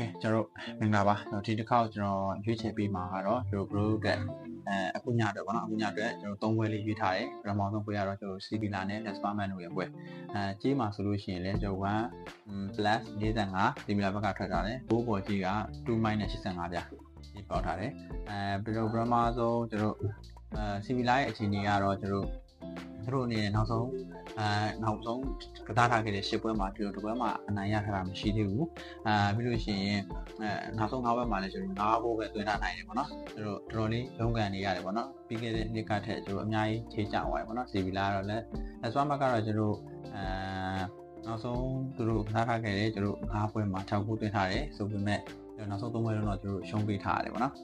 เคကျွန်တော်တို့မင်္ဂလာပါကျွန်တော်ဒီတစ်ခေါက်ကျွန်တော်ရွေးချယ်ပေးမှာကတော့ကျွန်တော် bro အတွက်အဲအခုညအတွက်ပေါ့နော်အခုညအတွက်ကျွန်တော်သုံးပွဲလေးရွေးထားတယ်ပထမဆုံးပွဲကတော့ကျွန်တော် CB လာနဲ့ Lesperman တို့ရဲ့ပွဲအဲကြေးမှာဆိုလို့ရှိရင်လည်းကျွန်တော်1 plus 45 CB လာဘက်ကထွက်ထားတယ်ဘိုးပေါ်ကြီးက2 minus 85ပြားဒီပေါက်ထားတယ်အဲပြီးတော့ပထမဆုံးကျွန်တော်အဲ CB လာရဲ့အခြေအနေကတော့ကျွန်တော်သူ တို့အနေနဲ့နောက်ဆုံးအဲနောက်ဆုံးကစားထားခဲ့တဲ့ရှစ်ပွဲမှာကျွန်တော်ဒီပွဲမှာအနိုင်ရထားတာမရှိသေးဘူးအာပြီးလို့ရှိရင်အဲနောက်ဆုံး၅ဘက်မှာလည်းကျွန်တော်၅ဘိုးပဲသွင်းထားနိုင်တယ်ပေါ့နော်ကျွန်တော်တော်တော်လေးရုန်းကန်နေရတယ်ပေါ့နော်ပြီးခဲ့တဲ့နှစ်ကထက်ကျွန်တော်အများကြီးခြေချသွားတယ်ပေါ့နော်စီဗီလာကတော့လည်းလက်စွမ်းဘက်ကတော့ကျွန်တော်အဲနောက်ဆုံးသူတို့ကစားထားခဲ့တဲ့ကျွန်တော်၅ပွဲမှာ6ခုသွင်းထားတယ်ဆိုပေမဲ့နောက်ဆုံး၃ပွဲလုံးတော့ကျွန်တော်ရှုံးပေးထားရတယ်ပေါ့နော်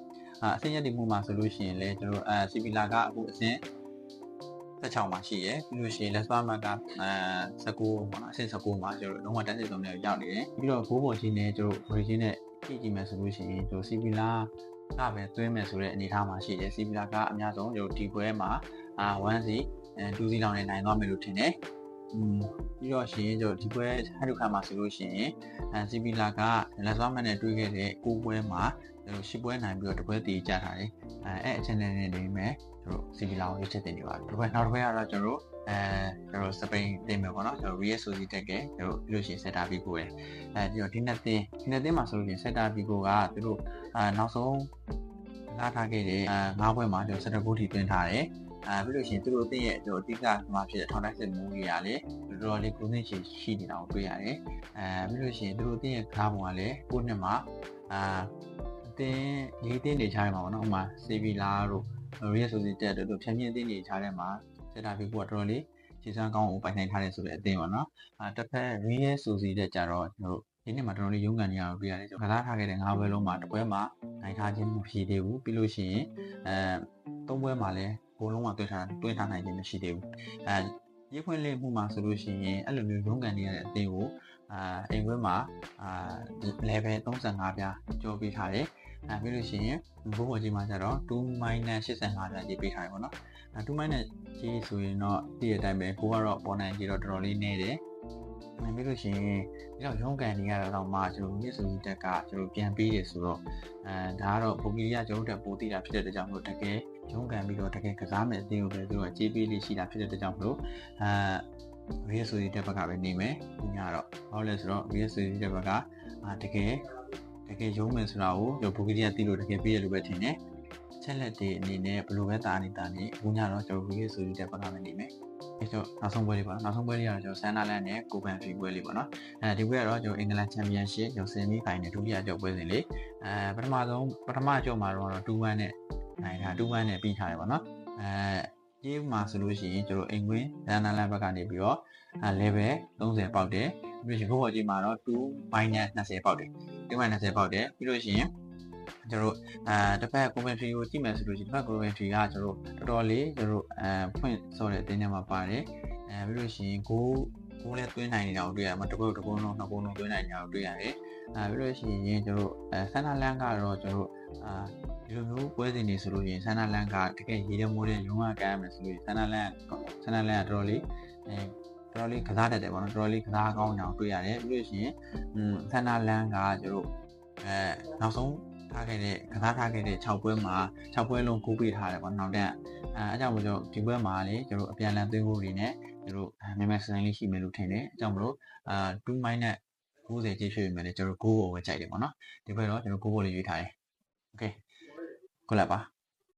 အာအဆင့်ရည်တည်မှုမှာဆိုလို့ရှိရင်လည်းကျွန်တော်အဲစီဗီလာကအခုအဆင့် 16မှာရှိရယ်ပြီးလို့ရှိရင် Les Palmas ကအဲ19ပေါ့နော်အဆင့်19မှာကျွန်တော်လုံးဝတန်းစစ်ဆုံးတွေရောက်နေတယ်ပြီးတော့ဘိုးပေါ်ကြီးနဲ့ကျွန်တော် origin နဲ့ကြည့်ကြည့်မယ်ဆိုလို့ရှိရင်ကျွန်တော် Sibila ကပဲသွင်းမယ်ဆိုတဲ့အနေအထားမှာရှိတယ် Sibila ကအများဆုံးကျွန်တော်ဒီပွဲမှာအာ1စီအဲ2စီလောင်နဲ့နိုင်သွားမယ်လို့ထင်တယ်อืม ပြီးတော့ရှင်ကျွန်တော်ဒီပွဲဟန်ဒုခါမှာဆိုလို့ရှိရင်အဲစီပီလာကလက်စွမ်းမနဲ့တွေးခဲ့တဲ့ကိုပွဲမှာကျွန်တော်ရှစ်ပွဲနိုင်ပြီးတော့တပွဲတည်ကြထားတယ်အဲအဲ့အချက်နဲ့နေနေမယ်ကျွန်တော်စီပီလာကိုရွေးချက်တင်နေပါပြီဒီပွဲနောက်တစ်ပွဲကတော့ကျွန်တော်အဲကျွန်တော်စပိန်တင်မယ်ပေါ့နော်ကျွန်တော် Real Sociedad တက်ကကျွန်တော်ပြီးလို့ရှိရင် Celta Vigo ရယ်အဲဒီတော့ဒီနှစ်သင်းဒီနှစ်သင်းမှာဆိုလို့ရှိရင် Celta Vigo ကသူတို့အာနောက်ဆုံးလာထားခဲ့တဲ့အာ၅ပွဲမှာကျွန်တော်7ဂိုးထိသွင်းထားတယ် အဲပြီးလို့ရှိရင်သူတို့အသင်းရဲ့ကျွန်တော်အဓိကမှာဖြစ်တဲ့ထောင်တိုက်စစ်မှုကြီးကလည်းတော်တော်လေးကိုယ်သိရှိရှိနေတာကိုတွေ့ရတယ်အဲပြီးလို့ရှိရင်သူတို့အသင်းရဲ့ကားပုံကလည်းကိုနှစ်မှာအာအသင်းလေးသင်းတွေချားရမှာပေါ့နော်ဥပမာစေဗီလာတို့ရီယယ်ဆိုစီတက်တို့ဖြန်းဖြန်းအသင်းတွေချားထဲမှာစက်တာဗီကိုကတော်တော်လေးခြေစမ်းကောင်းကိုပိုင်နိုင်ထားတယ်ဆိုတဲ့အသင်းပါနော်အဲတစ်ဖက်ရီယယ်ဆိုစီတက်ကြတော့ကျွန်တော်ဒီနေ့မှာတော်တော်လေးရုန်းကန်နေရအောင်ပြရတယ်ကျွန်တော်ကစားထားခဲ့တဲ့၅ဘွဲလုံးမှာတစ်ပွဲမှာနိုင်ထားခြင်းမရှိသေးဘူးပြီးလို့ရှိရင်အဲသုံးပွဲမှာလည်း ဘိုးလုံးကတွေ့ထားတွေ့ထားနိုင်ခြင်းမရှိသေးဘူးအဲရေးခွင့်လေးမှုမှာဆိုလို့ရှိရင်အဲ့လိုမျိုးရုန်းကန်နေရတဲ့အသင်းကိုအာအိမ်ခွဲမှာအာ level 35ပြားကြောပေးထားတယ်အဲပြီးလို့ရှိရင်ဘိုးဘော်ကြီးမှာကျတော့2 minus 85ပြားရေးပေးထားတယ်ပေါ့နော်အဲ2 minus ကြီးဆိုရင်တော့တည့်ရတဲ့အတိုင်းပဲကိုကတော့ပေါ်နိုင်ကြီးတော့တော်တော်လေးနေတယ်ဝင်ပြီးလို့ရှိရင်ဒီတော့ရုံးကန်နေရတာတော့မှကျွန်တော်မြစ်စုကြီးတက်ကကျွန်တော်ပြန်ပေးတယ်ဆိုတော့အဲဒါကတော့ပုံကြီးကကျွန်တော်တို့ပိုသိတာဖြစ်တဲ့အတွက်ကြောင့်မလို့တကယ် ရုံးကန်ပြီးတော့တကယ်ကစားမယ်အသင်းကိုပဲသူကကြေးပေးလေးရှိတာဖြစ်တဲ့အတွက်ကြောင့်မလို့အဲ VS ဆိုတဲ့ဘက်ကပဲနေမယ်ဒီညတော့ဘာလို့လဲဆိုတော့ VS ဆိုတဲ့ဘက်ကအာတကယ်တကယ်ရုံးမယ်ဆိုတာကိုကျွန်တော်ဘူဂီရီကသိလို့တကယ်ပြည့်ရလို့ပဲထင်တယ်ချက်လက်တွေအနေနဲ့ဘယ်လိုပဲတာနေတာနေအခုညတော့ကျွန်တော် VS ဆိုတဲ့ဘက်ကပဲနေမယ်အဲတော့နောက်ဆုံးပွဲလေးပေါ့နောက်ဆုံးပွဲလေးကတော့ကျွန်တော်ဆန်နာလန်နဲ့ကိုပန်ဖီပွဲလေးပေါ့နော်အဲဒီပွဲကတော့ကျွန်တော်အင်္ဂလန်ချန်ပီယံရှစ်ကျွန်တော်ဆယ်မီဖိုင်နယ်ဒုတိယကြော့ပွဲစဉ်လေးအဲပထမဆုံးပထမကြော့မှာတော့2-1နဲ့ နိုင်တာ2-1နဲ့ပြီးထားတယ်ပေါ့နော်အဲရေးမှာဆိုလို့ရှိရင်ကျွန်တော်အိမ်ကွင်းလန်နာလန်ဘက်ကနေပြီးတော့ level 30ပေါက်တယ်ပြီးလို့ရှိရင်ဘိုးဘော်ကြီးမှာတော့2 minus 20ပေါက်တယ်2 minus 20ပေါက်တယ်ပြီးလို့ရှိရင်ကျွန်တော်အဲတစ်ဖက် commentary ကိုကြည့်မယ်ဆိုလို့ရှိရင်တစ်ဖက် commentary ကကျွန်တော်တော်တော်လေးကျွန်တော်အဲဖွင့်ဆော်တဲ့အတင်းထဲမှာပါတယ်အဲပြီးလို့ရှိရင် ကိုကိုလည်းသွင်းနိုင်နေတာကိုတွေ့ရတယ်မတကုတ်တကုတ်လုံးနှစ်ကုတ်လုံးသွင်းနိုင်နေတာကိုတွေ့ရတယ်အဲပြီးလို့ရှိရင်ကျွန်တော်အဲဆန္ဒလန်ကတော့ကျွန်တော်အာဒီလိုမျိုးပွဲစဉ်တွေဆိုလို့ရှိရင်ဆန္ဒလန်ကတကယ်ရေးရမိုးတဲ့ရုံးကကမ်းမယ်ဆိုလို့ရှိရင်ဆန္ဒလန်ဆန္ဒလန်ကတော်တော်လေးအဲတော်တော်လေးကစားတတ်တယ်ပေါ့နော်တော်တော်လေးကစားကောင်းအောင်တွေ့ရတယ်ပြီးလို့ရှိရင်อืมဆန္ဒလန်ကကျွန်တော်အဲနောက်ဆုံးထားခဲ့တဲ့ကစားထားခဲ့တဲ့6ပွဲမှာ6ပွဲလုံးကူးပေးထားတယ်ပေါ့နောက်တက်အဲအကြောင်းမို့ကျွန်တော်ဒီပွဲမှာလေကျွန်တော်အပြန်လန်သွင်းဖို့တွေနဲ့ တို့မြန်မြန်ဆန်ဆန်လေးရှိမယ်လို့ထင်တယ်အကြောင်းမလို့အာ2 minus 90ကြည့်ရွှေ့မယ်လေကျွန်တော် goal ကိုပဲကြိုက်တယ်ပေါ့နော်ဒီဘက်တော့ကျွန်တော် goal ကိုလေးရွေးထားတယ် okay ခုလက်ပါ